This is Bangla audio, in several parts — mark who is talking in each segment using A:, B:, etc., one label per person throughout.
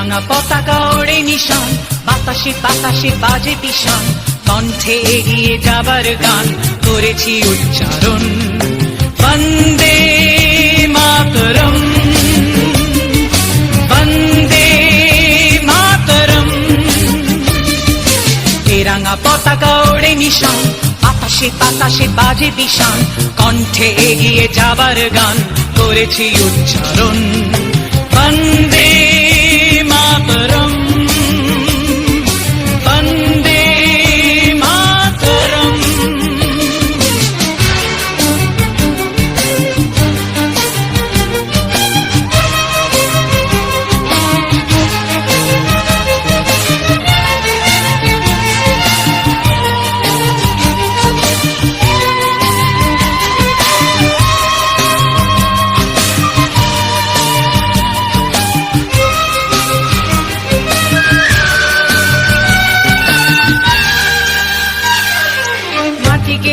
A: রাঙা পতাকা ওড়ে নিশান। বাতাসে বাতাসে বাজে পিশান কণ্ঠে এগিয়ে যাবার গান করেছি উচ্চারণ। বন্দে মাতরম। বন্দে মাতরম। এ রাঙা পতাকা ওড়ে নিশান। বাতাসে বাতাসে বাজে বিশান কণ্ঠে এগিয়ে যাবার গান করেছি উচ্চারণ। বন্দে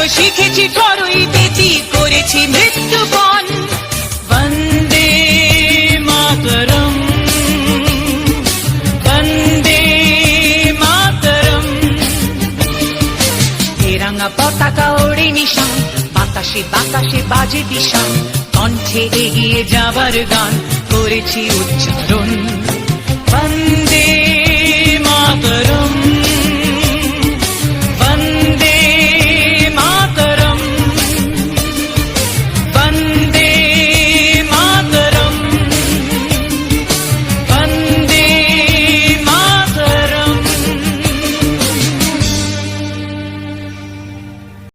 A: মন্ত্র শিখেছি চড়ুই বেতি করেছি মৃত্যুপণ বন্দে মাতরম। বন্দে মাতরম। এ রাঙা পতাকা ওড়ে নিশান, বাতাসে বাতাসে বাজে দিশান। কণ্ঠে এগিয়ে যাবার গান করেছি উচ্চারণ।